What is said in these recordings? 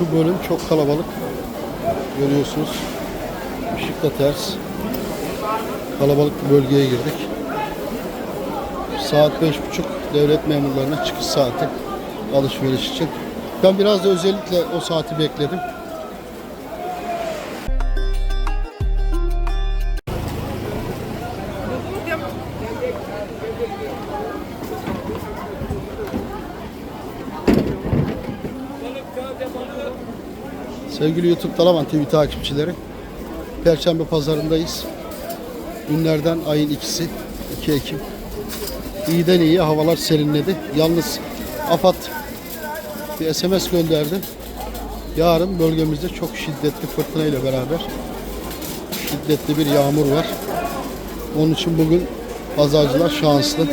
Şu bölüm çok kalabalık. Görüyorsunuz. Işık da ters. Kalabalık bir bölgeye girdik. Saat beş buçuk devlet memurlarına çıkış saati alışveriş için. Ben biraz da özellikle o saati bekledim. Sevgili YouTube Dalaman TV takipçileri, Perşembe pazarındayız. Günlerden ayın ikisi, 2 Ekim. İyiden iyi havalar serinledi. Yalnız AFAD bir SMS gönderdi. Yarın bölgemizde çok şiddetli fırtına ile beraber şiddetli bir yağmur var. Onun için bugün pazarcılar şanslı.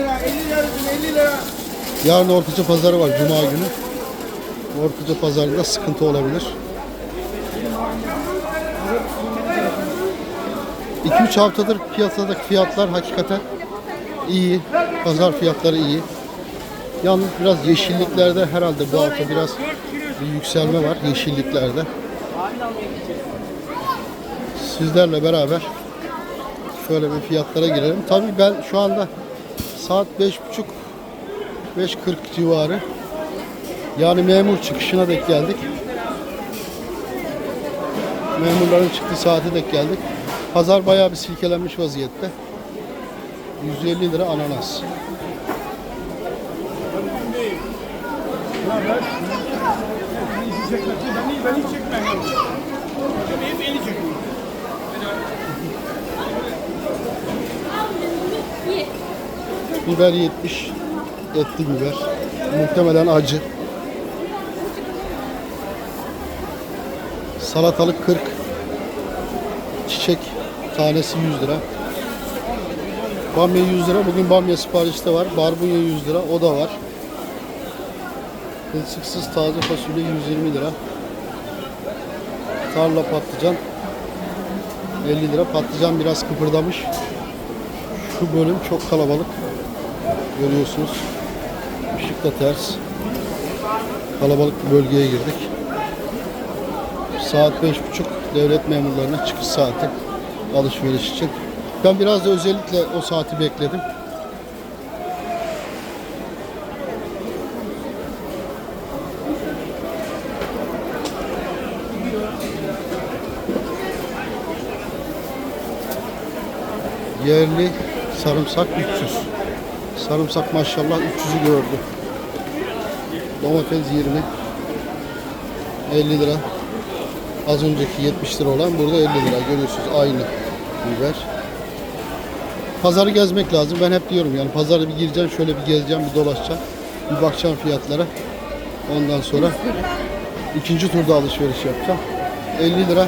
Yarın Ortaca Pazarı var Cuma günü. Ortaca Pazarı'nda sıkıntı olabilir. 2-3 haftadır piyasadaki fiyatlar hakikaten iyi. Pazar fiyatları iyi. Yalnız biraz yeşilliklerde herhalde bu hafta biraz bir yükselme var yeşilliklerde. Sizlerle beraber şöyle bir fiyatlara girelim. Tabii ben şu anda saat 5.30 5.40 civarı yani memur çıkışına denk geldik. Memurların çıktığı saate denk geldik. Pazar bayağı bir silkelenmiş vaziyette. 150 lira ananas. Biber 70. Etli biber. Muhtemelen acı. Salatalık 40. Çiçek tanesi 100 lira. Bamya 100 lira. Bugün bamya siparişi de var. Barbunya 100 lira. O da var. Kılçıksız taze fasulye 120 lira. Tarla patlıcan 50 lira. Patlıcan biraz kıpırdamış. Şu bölüm çok kalabalık. Görüyorsunuz. Işık da ters. Kalabalık bir bölgeye girdik. Saat beş buçuk devlet memurlarına çıkış saati alışveriş için. Ben biraz da özellikle o saati bekledim. Yerli sarımsak 300. Sarımsak maşallah 300'ü gördü. Domates 20. 50 lira. Az önceki 70 lira olan burada 50 lira. Görüyorsunuz aynı biber. Pazarı gezmek lazım. Ben hep diyorum yani pazara bir gireceğim, şöyle bir gezeceğim, bir dolaşacağım. Bir bakacağım fiyatlara. Ondan sonra ikinci turda alışveriş yapacağım. 50 lira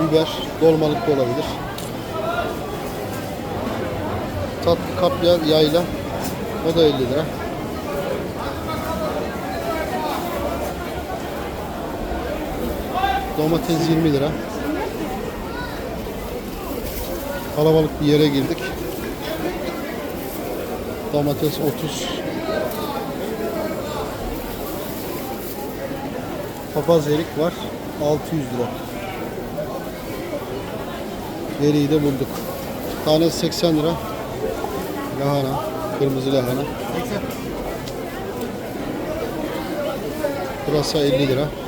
biber, dolmalık da olabilir. Tatlı kapya yayla. O da 50 lira. Domates 20 lira. Kalabalık bir yere girdik. Domates 30. Papaz erik var. 600 lira. Eriği de bulduk. Tanesi 80 lira. Lahana, kırmızı lahana. Pırasa 50 lira.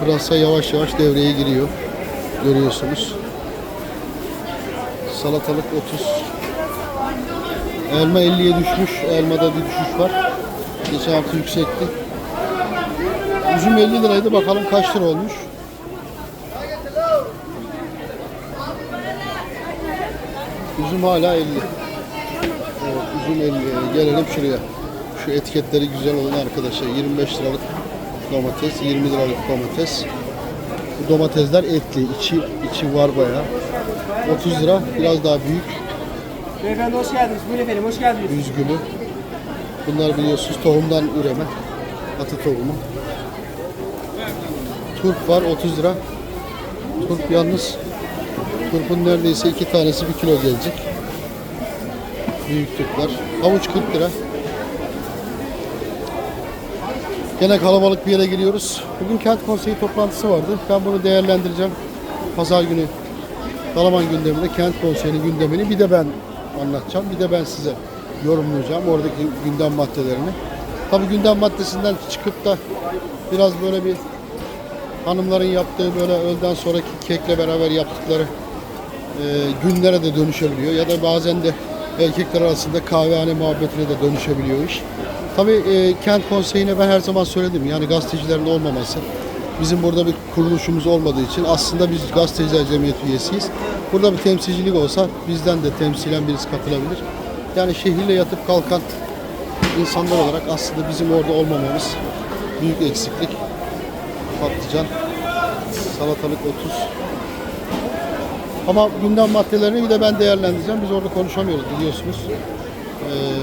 Pırasa yavaş yavaş devreye giriyor. Görüyorsunuz. Salatalık 30. Elma 50'ye düşmüş. Elmada bir düşüş var. Geçen hafta yüksekti. Üzüm 50 liraydı. Bakalım kaç lira olmuş. Üzüm hala 50. Evet, üzüm 50. Gelelim şuraya. Şu etiketleri güzel olan arkadaşlar. 25 liralık domates, 20 liralık domates. Bu domatesler etli. içi içi var bayağı. 30 lira. Biraz daha büyük. Beyefendi hoş geldiniz. Buyurun efendim hoş geldiniz. Üzgülü. Bunlar biliyorsunuz tohumdan üreme. Atı tohumu. Turp var 30 lira. Turp yalnız turpun neredeyse iki tanesi bir kilo gelecek. Büyük turplar. Havuç 40 lira. Gene kalabalık bir yere giriyoruz. Bugün kent konseyi toplantısı vardı. Ben bunu değerlendireceğim. Pazar günü Dalaman gündeminde kent konseyinin gündemini bir de ben anlatacağım. Bir de ben size yorumlayacağım oradaki gündem maddelerini. Tabii gündem maddesinden çıkıp da biraz böyle bir hanımların yaptığı böyle öğleden sonraki kekle beraber yaptıkları e, günlere de dönüşebiliyor. Ya da bazen de erkekler arasında kahvehane muhabbetine de dönüşebiliyor iş. Tabii e, kent konseyine ben her zaman söyledim. Yani gazetecilerin olmaması. Bizim burada bir kuruluşumuz olmadığı için aslında biz gazeteciler cemiyeti üyesiyiz. Burada bir temsilcilik olsa bizden de temsilen birisi katılabilir. Yani şehirle yatıp kalkan insanlar olarak aslında bizim orada olmamamız büyük eksiklik. Patlıcan, salatalık 30, ama gündem maddelerini bir de ben değerlendireceğim. Biz orada konuşamıyoruz biliyorsunuz. Ee,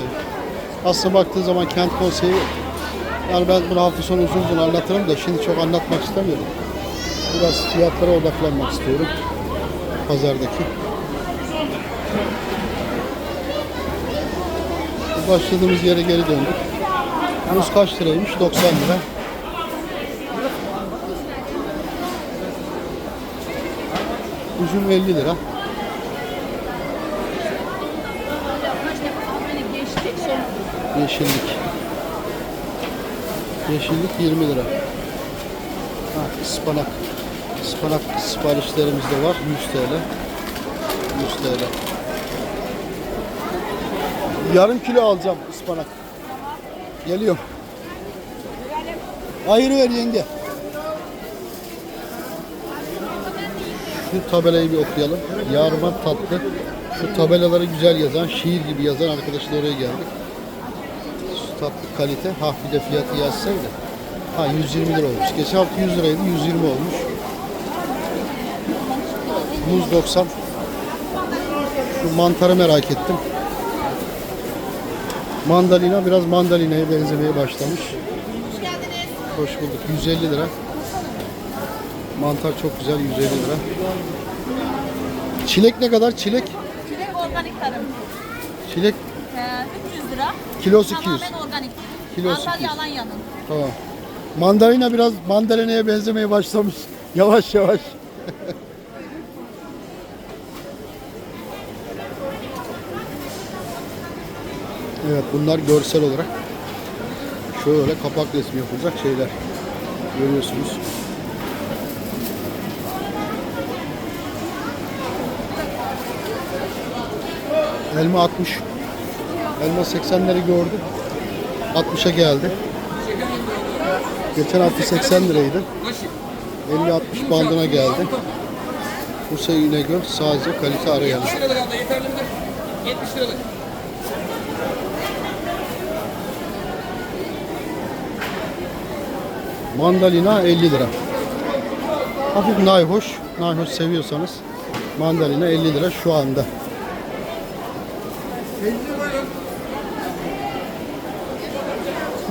aslında baktığı zaman kent konseyi yani ben bunu hafta sonu uzun uzun anlatırım da şimdi çok anlatmak istemiyorum. Biraz fiyatlara odaklanmak istiyorum. Pazardaki. Başladığımız yere geri döndük. Muz kaç liraymış? 90 lira. Üzüm 50 lira. Yeşillik. Yeşillik 20 lira. Ha, ıspanak. Ispanak siparişlerimiz de var. 100 TL. 100 TL. Yarım kilo alacağım ıspanak. Geliyorum. Hayır ver yenge. Şu tabelayı bir okuyalım. Yarman tatlı. Şu tabelaları güzel yazan, şiir gibi yazan arkadaşlar oraya geldik. Tatlı kalite. Ha bir de fiyatı yazsaydı. Ha 120 lira olmuş. Geçen hafta 100 liraydı 120 olmuş. Muz 90. Şu mantarı merak ettim. Mandalina biraz mandalinaya benzemeye başlamış. Hoş bulduk. 150 lira. Mantar çok güzel 150 lira. Çilek ne kadar? Çilek? Çilek organik tarım. Çilek 300 lira. Kilosu 200. Tamamen organik. Kilosu 200. Antalya Alanya'nın. tamam. Mandalina biraz mandalinaya benzemeye başlamış. Yavaş yavaş. evet bunlar görsel olarak şöyle kapak resmi yapılacak şeyler. Görüyorsunuz. Elma 60. Elma 80'leri gördüm. 60'a geldi. Geçen hafta 80 liraydı. 50-60 bandına geldi. Bursa İnegöl sadece kalite arayan. 70 liralık abla yeterli midir? 70 liralık. Mandalina 50 lira. Hafif nayhoş. Nayhoş seviyorsanız mandalina 50 lira şu anda.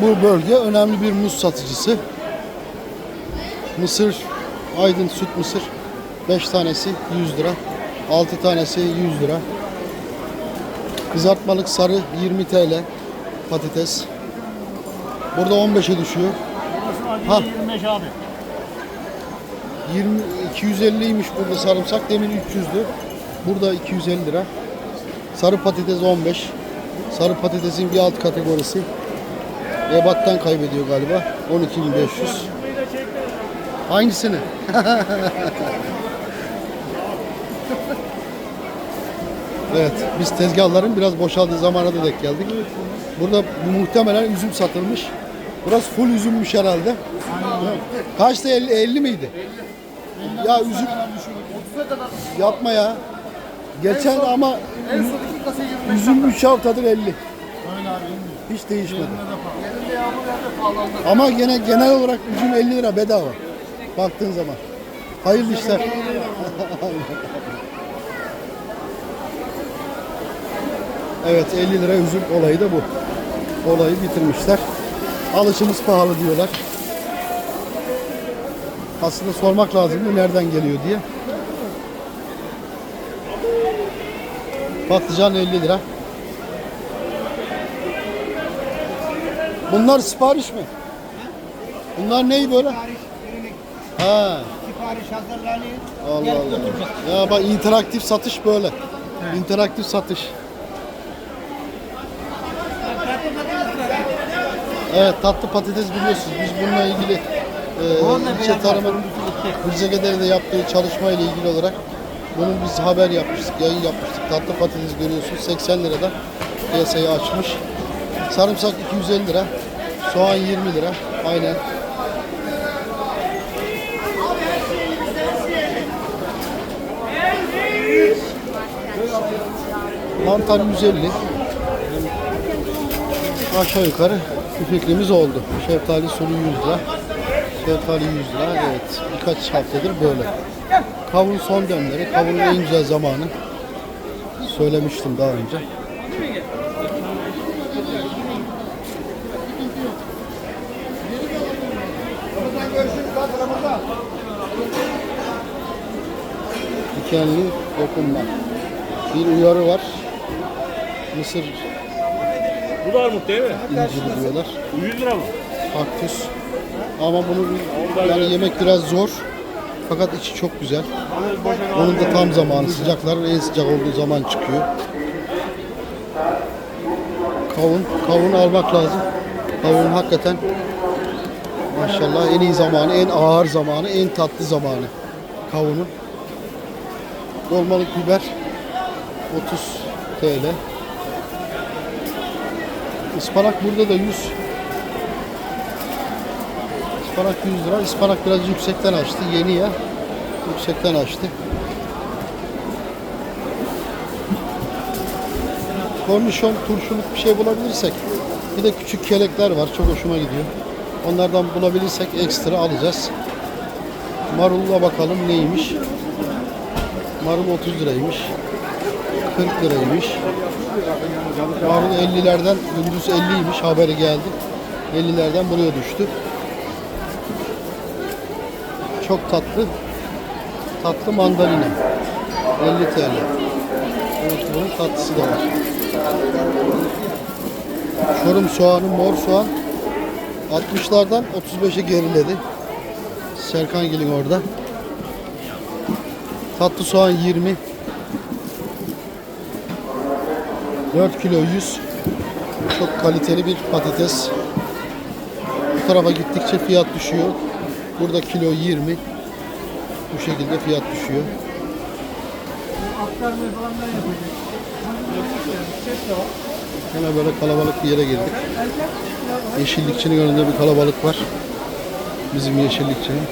Bu bölge önemli bir muz satıcısı. Mısır, Aydın süt mısır 5 tanesi 100 lira. 6 tanesi 100 lira. Kızartmalık sarı 20 TL. Patates. Burada 15'e düşüyor. Ha. 25 abi. 20 250'ymiş burada sarımsak. Demin 300'dü. Burada 250 lira. Sarı patates 15. Sarı patatesin bir alt kategorisi. Ebat'tan kaybediyor galiba. 12.500. Hangisini? evet, biz tezgahların biraz boşaldığı zamana da denk geldik. Burada bu muhtemelen üzüm satılmış. Burası full üzümmüş herhalde. Kaçtı 50, 50 miydi? Ya üzüm yapma ya. Geçen ama üzüm 3 haftadır 50. Hiç değişmedi. Ama gene genel olarak üzüm 50 lira bedava. Baktığın zaman. Hayırlı işler. evet 50 lira üzüm olayı da bu. Olayı bitirmişler. Alışımız pahalı diyorlar. Aslında sormak lazım nereden geliyor diye. Patlıcan 50 lira. Bunlar sipariş mi? Bunlar ney böyle? Ha. Sipariş hazırlanıyor. Allah Allah. Ya bak interaktif satış böyle. İnteraktif satış. Evet tatlı patates biliyorsunuz. Biz bununla ilgili e, ilçe tarımın Hırcageder'de yaptığı çalışma ile ilgili olarak bunun biz haber yapmıştık, yayın yapmıştık. Tatlı patates görüyorsunuz 80 liradan piyasayı açmış. Sarımsak 250 lira, soğan 20 lira. Aynen. Mantar 150. Aşağı yukarı bir oldu. Şeftali sulu 100 lira. Şeftali 100 lira. Evet. Birkaç haftadır böyle. Kavun son dönemleri. Kavunun en güzel zamanı. Söylemiştim daha önce. Dikenli dokunma. Bir uyarı var. Mısır Bu da armut değil mi? inciri diyorlar. 100 lira mı? Kaktüs. Ama bunu yani yemek biraz zor. Fakat içi çok güzel. Onun da tam zamanı. Sıcakların en sıcak olduğu zaman çıkıyor. Kavun. Kavun almak lazım. Kavun hakikaten maşallah en iyi zamanı, en ağır zamanı, en tatlı zamanı kavunun. Dolmalık biber 30 TL. Ispanak burada da 100. Ispanak 100 lira. Ispanak biraz yüksekten açtı. Yeni ya. Yüksekten açtı. Kornişon, turşuluk bir şey bulabilirsek. Bir de küçük kelekler var. Çok hoşuma gidiyor. Onlardan bulabilirsek ekstra alacağız. Marulla bakalım neymiş. Marul 30 liraymış. 40 liraymış. Marul 50'lerden gündüz 50'ymiş haberi geldi. 50'lerden buraya düştü. Çok tatlı. Tatlı mandalina. 50 TL. Bunun tatlısı da var. Çorum soğanı, mor soğan 60'lardan 35'e geriledi. Serkan Gil'in orada. Tatlı soğan 20. 4 kilo 100. Çok kaliteli bir patates. Bu tarafa gittikçe fiyat düşüyor. Burada kilo 20. Bu şekilde fiyat düşüyor. Yine böyle kalabalık bir yere girdik. Yeşillikçinin önünde bir kalabalık var. Bizim yeşillikçinin.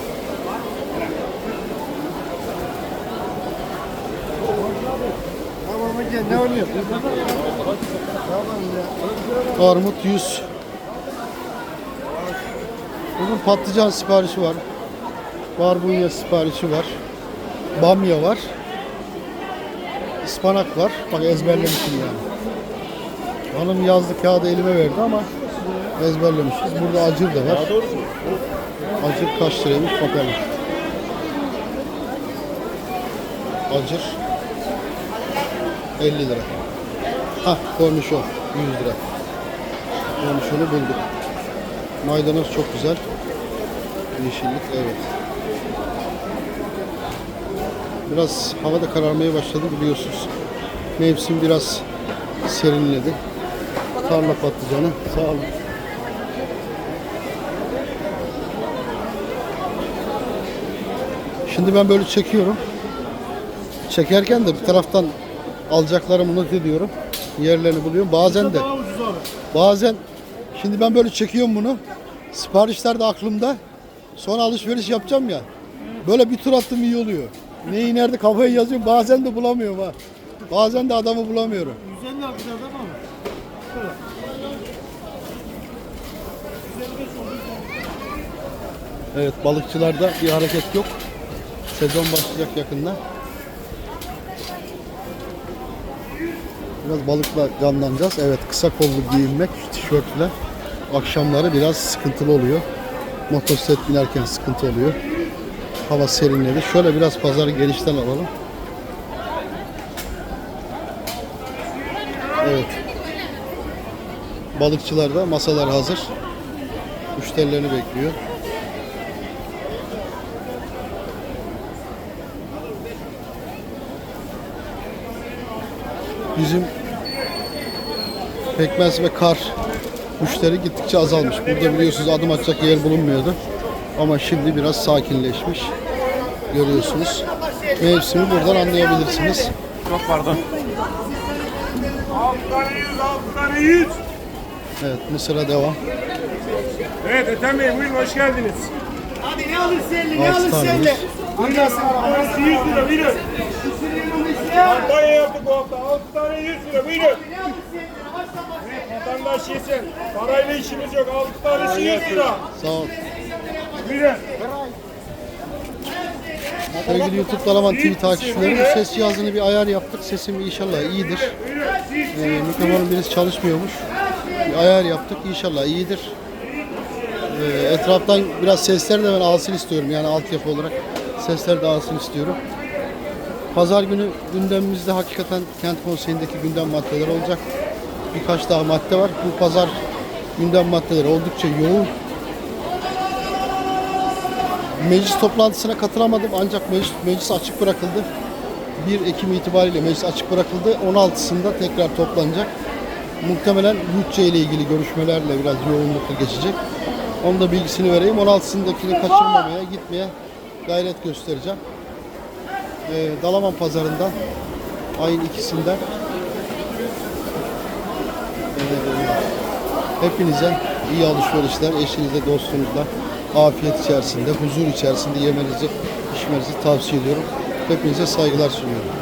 Armut 100. Bugün patlıcan siparişi var. Barbunya siparişi var. Bamya var. Ispanak var. Bak ezberlemişim yani. Hanım yazdı kağıdı elime verdi ama ezberlemişiz. Burada acır da var. Acır kaç liraymış bakalım. Acır 50 lira. Hah kornişon 100 lira. Kornişonu bulduk. Maydanoz çok güzel. Yeşillik evet. Biraz hava da kararmaya başladı biliyorsunuz. Mevsim biraz serinledi. Tarla patlıcanı. Sağ olun. Şimdi ben böyle çekiyorum. Çekerken de bir taraftan alacaklarımı not ediyorum. Yerlerini buluyorum. Bazen de. Bazen şimdi ben böyle çekiyorum bunu. Siparişler de aklımda. Sonra alışveriş yapacağım ya. Böyle bir tur attım iyi oluyor. Neyi nerede kafayı yazıyorum bazen de bulamıyorum ha. Bazen de adamı bulamıyorum. 150 lira biraz ama. Evet balıkçılarda bir hareket yok. Sezon başlayacak yakında. Biraz balıkla canlanacağız. Evet kısa kollu giyinmek, tişörtle akşamları biraz sıkıntılı oluyor. Motosiklet binerken sıkıntı oluyor. Hava serinledi. Şöyle biraz pazarı genişten alalım. Evet. Balıkçılarda masalar hazır. Müşterilerini bekliyor. Bizim pekmez ve kar müşteri gittikçe azalmış. Burada biliyorsunuz adım atacak yer bulunmuyordu. Ama şimdi biraz sakinleşmiş. Görüyorsunuz. Mevsimi buradan anlayabilirsiniz. Çok pardon. Alttan 100, alttan 100. Evet Mısır'a devam. Evet Ethem Bey buyurun hoş geldiniz. Abi ne alırsa 50, ne 6 alırsa tane 50. yüz. Buyurun. Burası 100 lira buyurun. Kampanya yaptık bu hafta. 6 tane 100 lira buyurun. Vatandaş yesin. Parayla işimiz yok. 6 tanesi 100 lira. Sağ ol. Buyurun. Sevgili YouTube Dalaman TV takipçileri ses cihazını bir ayar yaptık. Sesim inşallah iyidir. Ee, mikrofonun birisi çalışmıyormuş. Bir ayar yaptık. İnşallah iyidir. Ee, etraftan biraz sesler de ben alsın istiyorum. Yani altyapı olarak sesler de alsın istiyorum. Pazar günü gündemimizde hakikaten kent konseyindeki gündem maddeleri olacak. Birkaç daha madde var. Bu pazar gündem maddeleri oldukça yoğun. Meclis toplantısına katılamadım ancak meclis, meclis açık bırakıldı. 1 Ekim itibariyle meclis açık bırakıldı. 16'sında tekrar toplanacak. Muhtemelen bütçe ile ilgili görüşmelerle biraz yoğunlukla geçecek. Onun da bilgisini vereyim. 16'sındakini kaçırmamaya, gitmeye gayret göstereceğim. Ee, Dalaman pazarında ayın ikisinden ee, hepinize iyi alışverişler, eşinizle, dostunuzla afiyet içerisinde, huzur içerisinde yemenizi, içmenizi tavsiye ediyorum. Hepinize saygılar sunuyorum.